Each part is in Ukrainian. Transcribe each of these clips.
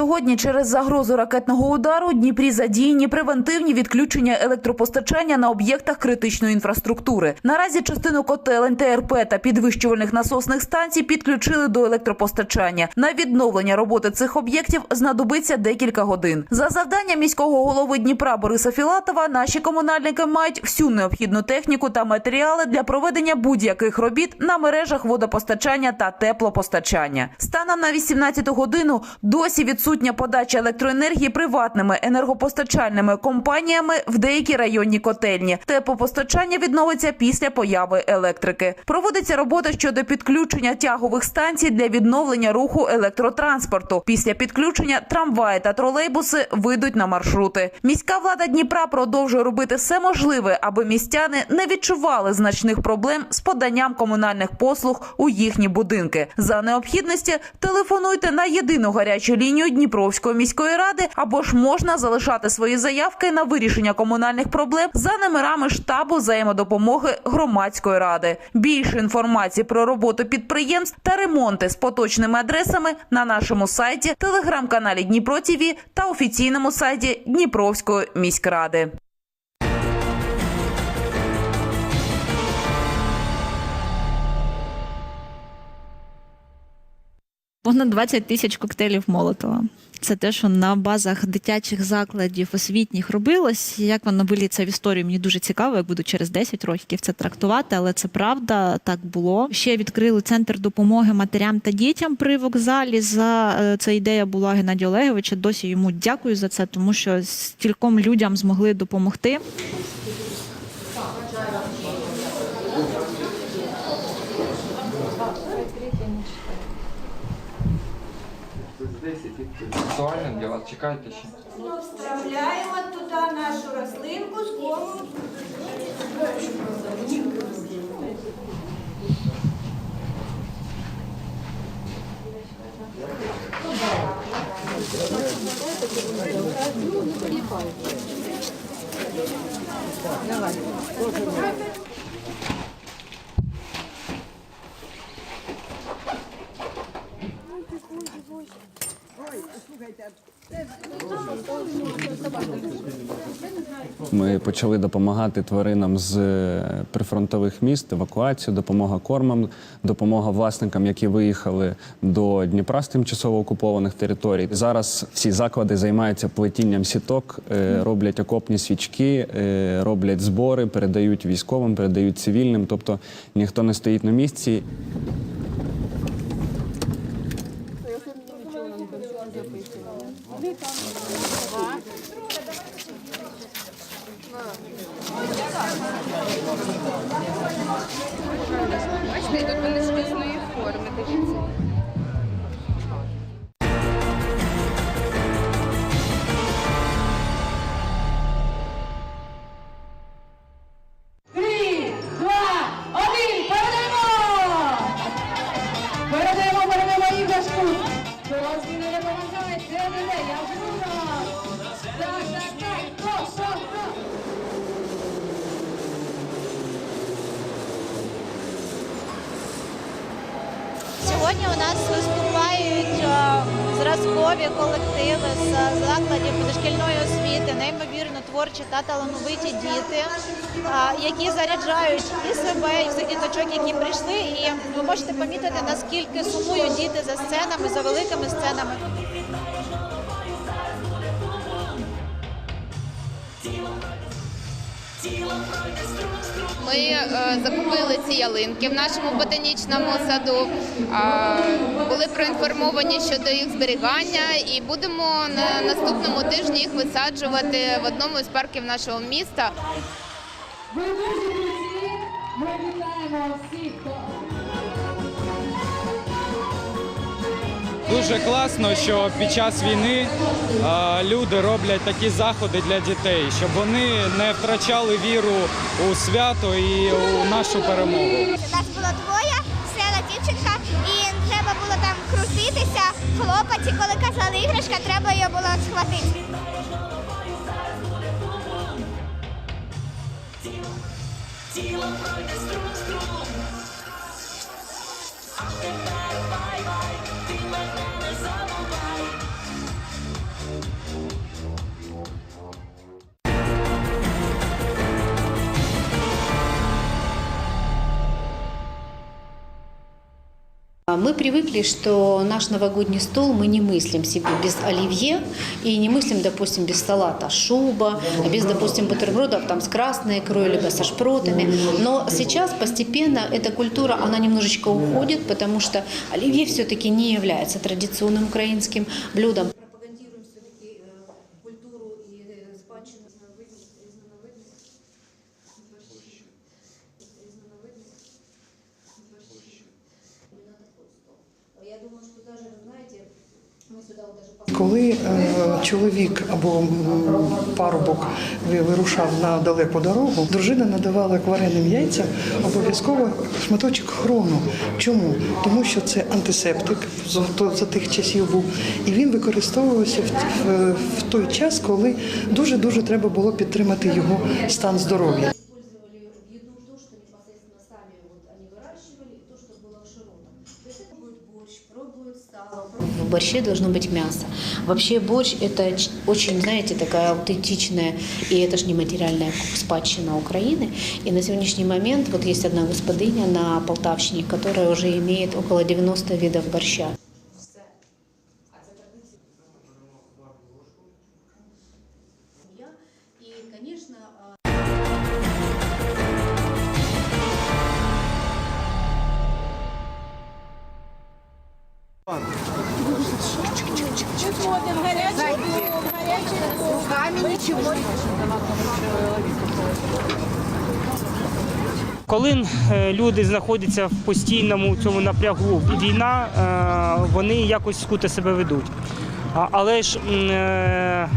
Сьогодні через загрозу ракетного удару у Дніпрі задіяні превентивні відключення електропостачання на об'єктах критичної інфраструктури. Наразі частину котелень ТРП та підвищувальних насосних станцій підключили до електропостачання. На відновлення роботи цих об'єктів знадобиться декілька годин. За завданням міського голови Дніпра Бориса Філатова, наші комунальники мають всю необхідну техніку та матеріали для проведення будь-яких робіт на мережах водопостачання та теплопостачання. Станом на 18 годину досі відсутня подача електроенергії приватними енергопостачальними компаніями в деякі районні котельні. Теплопостачання відновиться після появи електрики. Проводиться робота щодо підключення тягових станцій для відновлення руху електротранспорту. Після підключення трамваї та тролейбуси вийдуть на маршрути. Міська влада Дніпра продовжує робити все можливе, аби містяни не відчували значних проблем з поданням комунальних послуг у їхні будинки. За необхідності телефонуйте на єдину гарячу лінію Дніпровської міської ради або ж можна залишати свої заявки на вирішення комунальних проблем за номерами штабу взаємодопомоги громадської ради. Більше інформації про роботу підприємств та ремонти з поточними адресами на нашому сайті, телеграм-каналі Дніпро ТІВІ та офіційному сайті Дніпровської міськради. Понад 20 тисяч коктейлів Молотова. Це те, що на базах дитячих закладів освітніх робилось. Як воно виліться в історію, мені дуже цікаво, як буду через 10 років це трактувати, але це правда, так було. Ще відкрили центр допомоги матерям та дітям при вокзалі. За е, це ідея була Геннадія Олеговича. Досі йому дякую за це, тому що стільком людям змогли допомогти. Актуально для вас, чекайте ще. Вставляємо туди нашу рослинку з кому. Ми почали допомагати тваринам з е, прифронтових міст, евакуацію, допомога кормам, допомога власникам, які виїхали до Дніпра з тимчасово окупованих територій. Зараз всі заклади займаються плетінням сіток, е, роблять окопні свічки, е, роблять збори, передають військовим, передають цивільним. Тобто ніхто не стоїть на місці. Зразкові колективи з закладів дошкільної освіти, неймовірно творчі та талановиті діти, які заряджають і себе, і всіх діточок, які прийшли. І ви можете помітити, наскільки сумують діти за сценами, за великими сценами. Ми е, закупили ці ялинки в нашому ботанічному саду, е, були проінформовані щодо їх зберігання і будемо на наступному тижні їх висаджувати в одному із парків нашого міста. Ви дуже круті! Ми вітаємо всіх, Дуже класно, що під час війни люди роблять такі заходи для дітей, щоб вони не втрачали віру у свято і у нашу перемогу. Нас було двоє, села дівчинка, і треба було там крутитися, хлопати. Коли казали іграшка, треба її було схватити. Мы привыкли, что наш новогодний стол мы не мыслим себе без оливье и не мыслим, допустим, без салата шуба, без, допустим, бутербродов там с красной икрой либо со шпротами. Но сейчас постепенно эта культура, она немножечко уходит, потому что оливье все-таки не является традиционным украинским блюдом. Чоловік або парубок вирушав на далеку дорогу, дружина надавала к вареним яйцям обов'язково шматочок хрону. Чому? Тому що це антисептик за, тих часів був, і він використовувався в той час, коли дуже дуже треба було підтримати його стан здоров'я. В борще должно быть мясо. Вообще борщ это ч- очень, знаете, такая аутентичная, и это же нематериальная спадщина Украины. И на сегодняшний момент вот есть одна господыня на Полтавщине, которая уже имеет около 90 видов борща. Коли е, люди знаходяться в постійному цьому напрягу війна, е, вони якось скуто себе ведуть. Але ж е,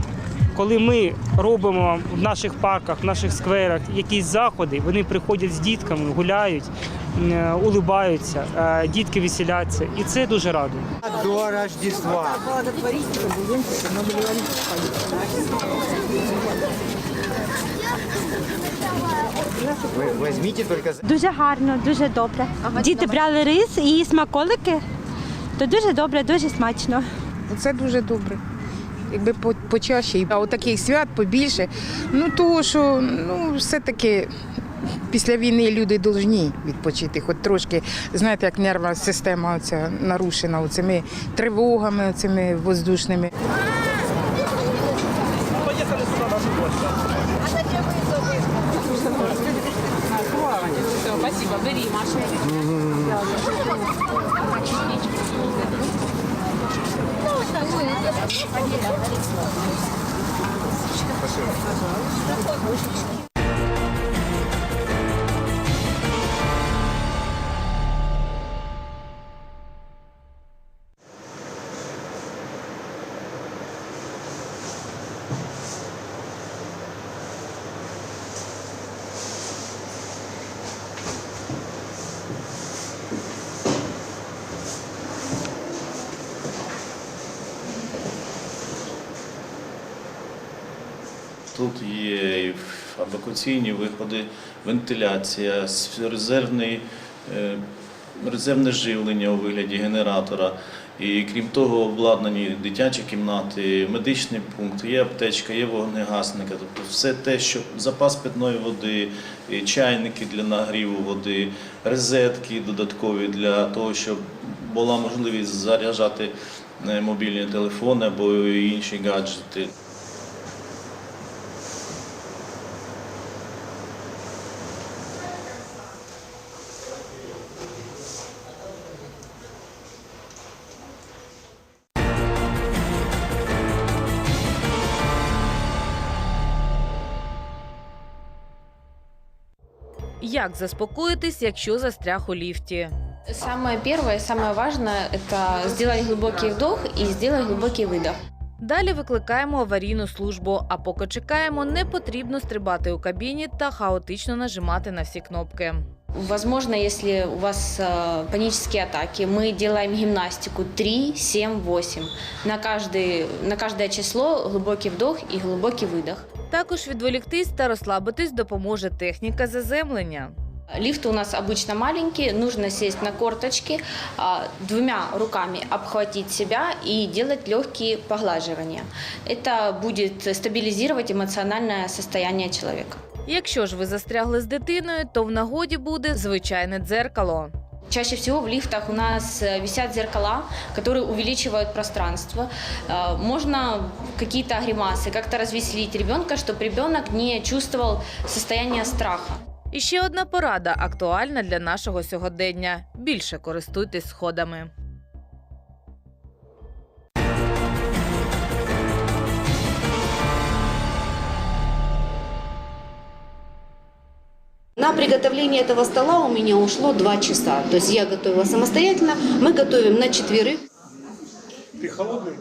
коли ми робимо в наших парках, в наших скверах якісь заходи, вони приходять з дітками, гуляють, улибаються, е, дітки веселяться, і це дуже радує. До Рождества. Вы возьмите только Дуже гарно, дуже добре. Діти брали рис і смаколики, то дуже добре, дуже смачно. Це дуже добре. Якби по- почаще, а от таких свят побільше. Ну того, що ну все-таки після війни люди повинні відпочити, хоч трошки, знаєте, як нервна система оця нарушена цими тривогами, цими воздушними. Тут є і евакуаційні виходи, вентиляція, резервний, е, резервне живлення у вигляді генератора. І крім того, обладнані дитячі кімнати, медичний пункт, є аптечка, є вогнегасника. Тобто все те, що запас питної води, чайники для нагріву води, розетки додаткові для того, щоб була можливість заряджати е, мобільні телефони або інші гаджети. Як заспокоїтись, якщо застряг у ліфті? Самое первое, самое важное – это сделать глубокий вдох и сделать глубокий выдох. Далі викликаємо аварійну службу. А поки чекаємо, не потрібно стрибати у кабіні та хаотично нажимати на всі кнопки. Возможно, если у вас э, панические атаки, мы делаем гимнастику 3, 7, 8. На, каждый, на каждое число глубокий вдох и глубокий выдох. Також відволіктись та розслабитись допоможе техніка заземлення. Лифт у нас обычно маленький, нужно сесть на корточки, а, двумя руками обхватить себя и делать легкие поглаживания. Это будет стабилизировать эмоциональное состояние человека. Якщо ж ви застрягли з дитиною, то в нагоді буде звичайне дзеркало. Чаще всего в лифтах у нас э, висят зеркала, которые увеличивают пространство. Э, Можно какие-то гримасы, как-то развеселить ребенка, чтобы ребенок не чувствовал состояние страха. І ще одна порада актуальна для нашого сьогодення: більше користуйтесь сходами. На приготовление этого стола у меня ушло два часа. То есть я готовила самостоятельно. Мы готовим на четверых. Ты холодный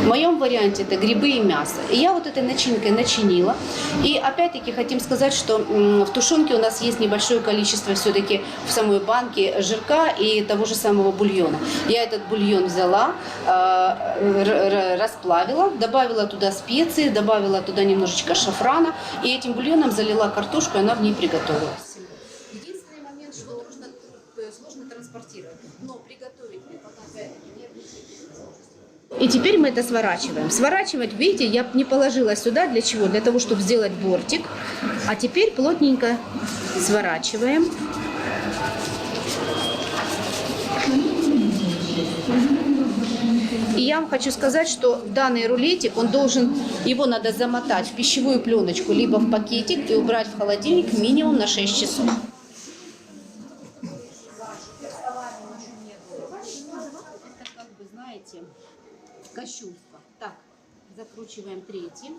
В моем варианте это грибы и мясо. И я вот этой начинкой начинила. И опять-таки хотим сказать, что м, в тушенке у нас есть небольшое количество все-таки в самой банке жирка и того же самого бульона. Я этот бульон взяла, э, р- р- расплавила, добавила туда специи, добавила туда немножечко шафрана. И этим бульоном залила картошку, и она в ней приготовилась. И теперь мы это сворачиваем. Сворачивать, видите, я не положила сюда. Для чего? Для того, чтобы сделать бортик. А теперь плотненько сворачиваем. И я вам хочу сказать, что данный рулетик, он должен, его надо замотать в пищевую пленочку, либо в пакетик и убрать в холодильник минимум на 6 часов. Закручиваем третий.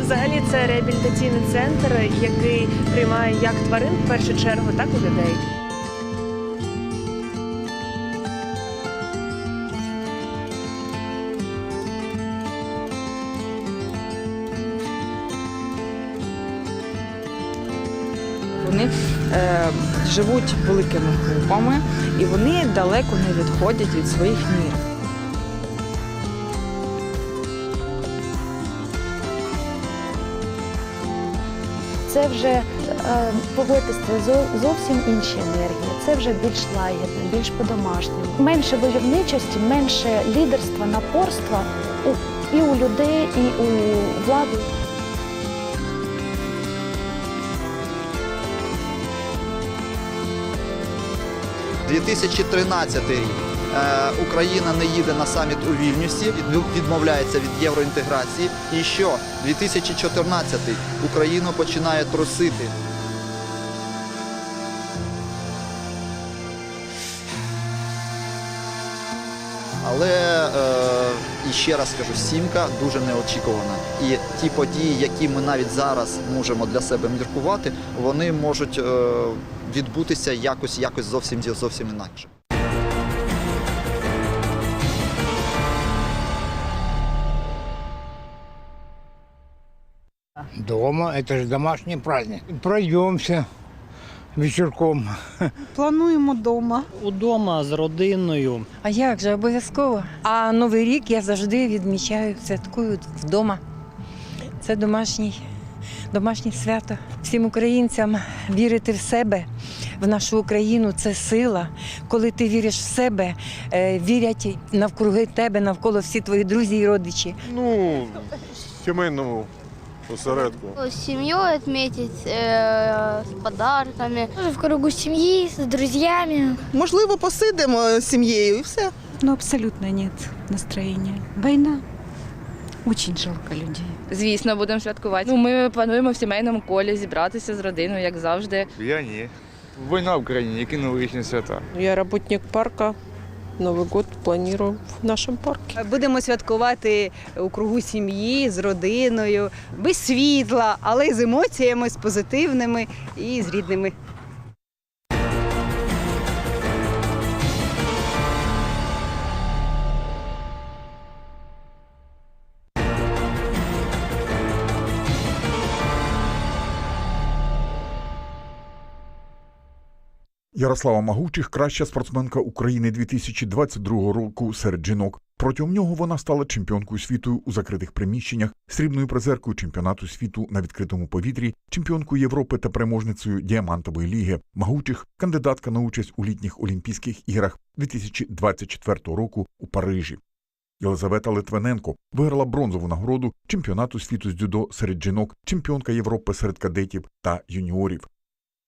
Взагалі це реабілітаційний центр, який приймає як тварин в першу чергу, так і людей. Вони е, живуть великими групами і вони далеко не відходять від своїх мір. Це вже е, погодьтесь, зовсім інші енергії. Це вже більш лагідно, більш по-домашньому. Менше войовничості, менше лідерства, напорства і у людей, і у влади. – 2013 рік. Е, Україна не їде на саміт у Вільнюсі, від- відмовляється від євроінтеграції. І що? 2014 Україну починає трусити. Але е, і ще раз скажу, сімка дуже неочікувана. І ті події, які ми навіть зараз можемо для себе міркувати, вони можуть е, відбутися якось, якось зовсім зовсім інакше. Дома, это же домашний праздник. Пройдемся вечірком. Плануємо вдома. Удома з родиною. А як же обов'язково? А Новий рік я завжди відмічаю, святкую вдома. Це домашній, домашнє свято. Всім українцям вірити в себе, в нашу Україну це сила. Коли ти віриш в себе, е, вірять навкруги тебе, навколо всі твої друзі і родичі. Ну, в сімейному осередку. Семью отметить э, с подарками. В кругу семьи, с друзьями. Можливо, посидимо з сім'єю і все. Ну, абсолютно нет настроения. Война. Очень жалко людей. Звісно, будемо святкувати. Ну, ми плануємо в сімейному колі зібратися з родиною, як завжди. Я ні. Війна в Україні, які новорічні свята. Я работник парка. Новий год планую в нашому парку. Будемо святкувати у кругу сім'ї з родиною, без світла, але з емоціями, з позитивними і з рідними. Ярослава Магучих краща спортсменка України 2022 року серед жінок. Протягом нього вона стала чемпіонкою світу у закритих приміщеннях, срібною призеркою чемпіонату світу на відкритому повітрі, чемпіонкою Європи та переможницею діамантової ліги. Магучих кандидатка на участь у літніх Олімпійських іграх 2024 року у Парижі. Єлизавета Литвиненко виграла бронзову нагороду чемпіонату світу з дзюдо серед жінок, чемпіонка Європи серед кадетів та юніорів.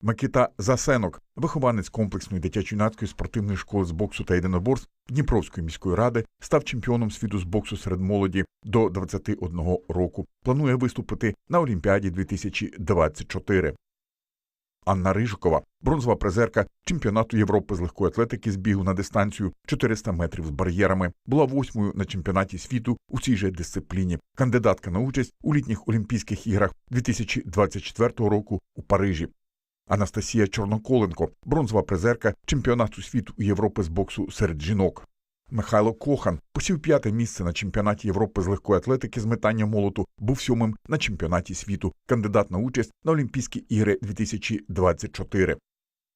Микита Засенок, вихованець комплексної дитячо-юнацької спортивної школи з боксу та єдиноборств Дніпровської міської ради, став чемпіоном світу з боксу серед молоді до 21 року. Планує виступити на Олімпіаді 2024. Анна Рижикова, бронзова призерка чемпіонату Європи з легкої атлетики з бігу на дистанцію 400 метрів з бар'єрами, була восьмою на чемпіонаті світу у цій же дисципліні. Кандидатка на участь у літніх Олімпійських іграх 2024 року у Парижі. Анастасія Чорноколенко, бронзова призерка чемпіонату світу Європи з боксу серед жінок. Михайло Кохан посів п'яте місце на чемпіонаті Європи з легкої атлетики з метання молоту, був сьомим на чемпіонаті світу, кандидат на участь на Олімпійські ігри 2024.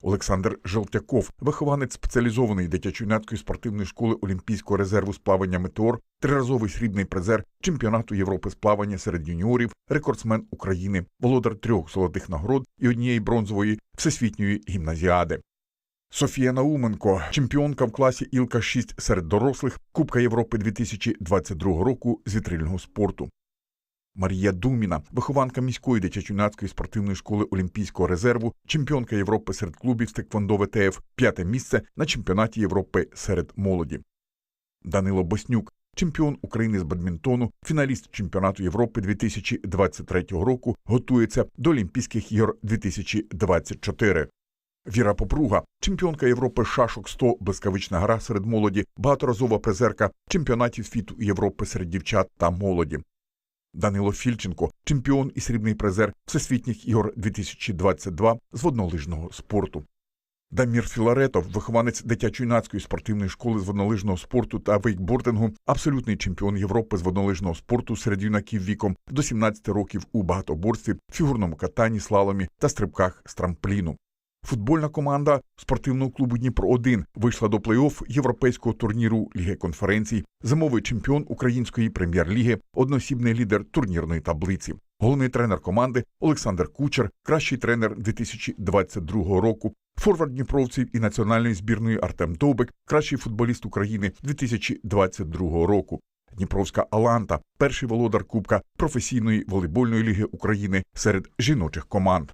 Олександр Желтяков, вихованець спеціалізованої дитячо-юнацької спортивної школи Олімпійського резерву з плавання Метеор, триразовий срібний призер чемпіонату Європи з плавання серед юніорів, рекордсмен України, володар трьох золотих нагород і однієї бронзової всесвітньої гімназіади. Софія Науменко, чемпіонка в класі Ілка 6 серед дорослих, Кубка Європи 2022 року з вітрильного спорту. Марія Думіна, вихованка міської дитячо-юнацької спортивної школи Олімпійського резерву, чемпіонка Європи серед клубів з Теквондо ВТФ, п'яте місце на чемпіонаті Європи серед молоді. Данило Боснюк, чемпіон України з бадмінтону, фіналіст чемпіонату Європи 2023 року, готується до Олімпійських ігор 2024. Віра Попруга, чемпіонка Європи шашок 100, блискавична гра серед молоді, багаторазова призерка чемпіонатів світу Європи серед дівчат та молоді. Данило Фільченко, чемпіон і срібний призер Всесвітніх ігор 2022 з воднолижного спорту. Дамір Філаретов, вихованець дитячо-юнацької спортивної школи з воднолижного спорту та вейкбордингу, абсолютний чемпіон Європи з воднолижного спорту серед юнаків віком до 17 років у багатоборстві, фігурному катанні, слаломі та стрибках з трампліну. Футбольна команда спортивного клубу Дніпро 1 вийшла до плей-офф європейського турніру Ліги конференцій, зимовий чемпіон української прем'єр-ліги, одноосібний лідер турнірної таблиці. Головний тренер команди Олександр Кучер, кращий тренер 2022 року. Форвард Дніпровців і національної збірної Артем Довбик, кращий футболіст України 2022 року. Дніпровська Аланта, перший володар Кубка професійної волейбольної ліги України серед жіночих команд.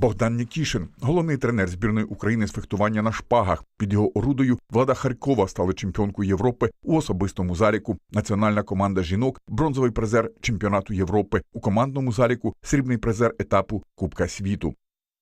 Богдан Нікішин, головний тренер збірної України з фехтування на шпагах. Під його орудою Влада Харкова стала чемпіонкою Європи у особистому заліку. Національна команда жінок, бронзовий призер чемпіонату Європи у командному заліку, срібний призер етапу Кубка світу.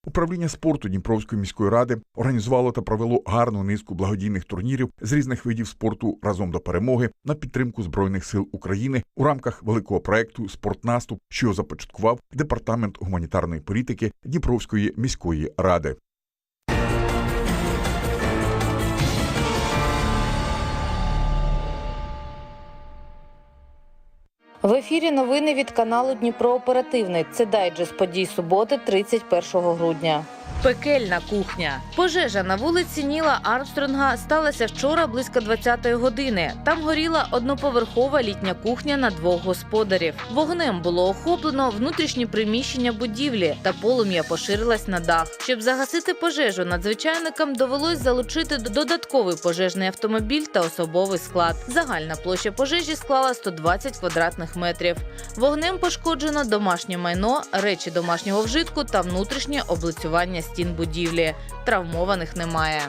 Управління спорту Дніпровської міської ради організувало та провело гарну низку благодійних турнірів з різних видів спорту разом до перемоги на підтримку збройних сил України у рамках великого проекту Спортнаступ, що започаткував департамент гуманітарної політики Дніпровської міської ради. В ефірі новини від каналу Дніпро Оперативний. Це дайджест подій суботи, 31 грудня. Пекельна кухня. Пожежа на вулиці Ніла Армстронга сталася вчора близько 20-ї години. Там горіла одноповерхова літня кухня на двох господарів. Вогнем було охоплено внутрішні приміщення будівлі, та полум'я поширилась на дах. Щоб загасити пожежу, надзвичайникам довелось залучити додатковий пожежний автомобіль та особовий склад. Загальна площа пожежі склала 120 квадратних метрів. Вогнем пошкоджено домашнє майно, речі домашнього вжитку та внутрішнє облицювання стін будівлі. Травмованих немає.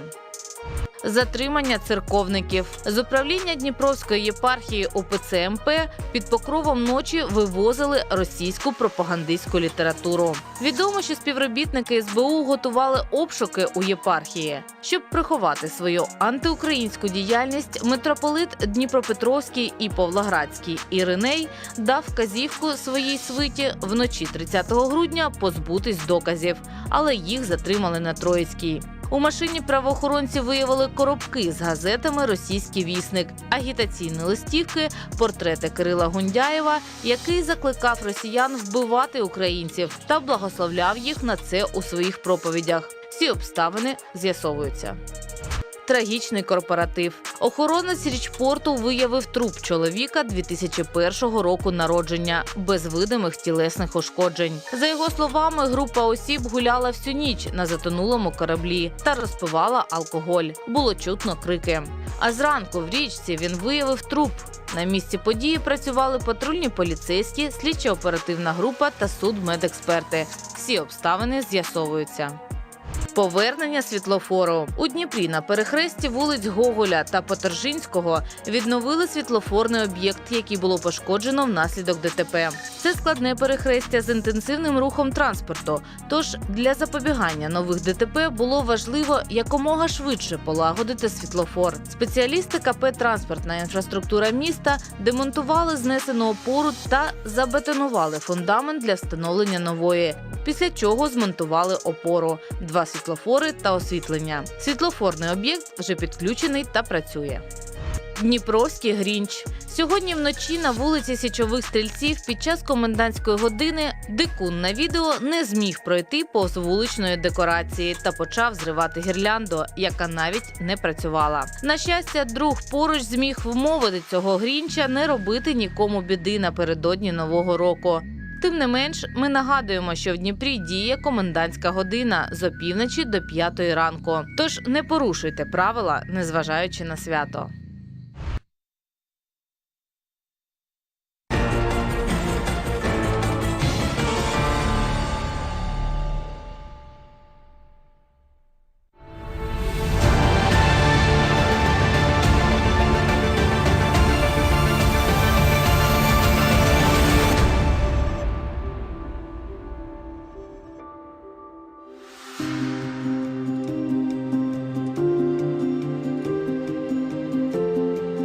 Затримання церковників з управління Дніпровської єпархії УПЦ МП під покровом ночі вивозили російську пропагандистську літературу. Відомо, що співробітники СБУ готували обшуки у єпархії, щоб приховати свою антиукраїнську діяльність. Митрополит Дніпропетровський і Павлоградський Іриней дав вказівку своїй свиті вночі 30 грудня позбутись доказів, але їх затримали на Троїцькій. У машині правоохоронці виявили коробки з газетами Російський вісник, агітаційні листівки, портрети Кирила Гундяєва, який закликав росіян вбивати українців та благословляв їх на це у своїх проповідях. Всі обставини з'ясовуються. Трагічний корпоратив. Охоронець річпорту виявив труп чоловіка 2001 року народження без видимих тілесних ушкоджень. За його словами, група осіб гуляла всю ніч на затонулому кораблі та розпивала алкоголь. Було чутно крики. А зранку в річці він виявив труп. На місці події працювали патрульні поліцейські, слідчо-оперативна група та судмедексперти. Всі обставини з'ясовуються. Повернення світлофору у Дніпрі на перехресті вулиць Гоголя та Потержинського відновили світлофорний об'єкт, який було пошкоджено внаслідок ДТП. Це складне перехрестя з інтенсивним рухом транспорту. Тож для запобігання нових ДТП було важливо якомога швидше полагодити світлофор. Спеціалісти КП Транспортна інфраструктура міста демонтували знесену опору та забетонували фундамент для встановлення нової. Після чого змонтували опору, два світлофори та освітлення. Світлофорний об'єкт вже підключений та працює. Дніпровський Грінч. Сьогодні вночі на вулиці Січових стрільців під час комендантської години дикун на відео не зміг пройти повз вуличної декорації та почав зривати гірлянду, яка навіть не працювала. На щастя, друг поруч зміг вмовити цього грінча не робити нікому біди напередодні нового року. Тим не менш, ми нагадуємо, що в Дніпрі діє комендантська година з опівночі до п'ятої ранку. Тож не порушуйте правила, незважаючи на свято.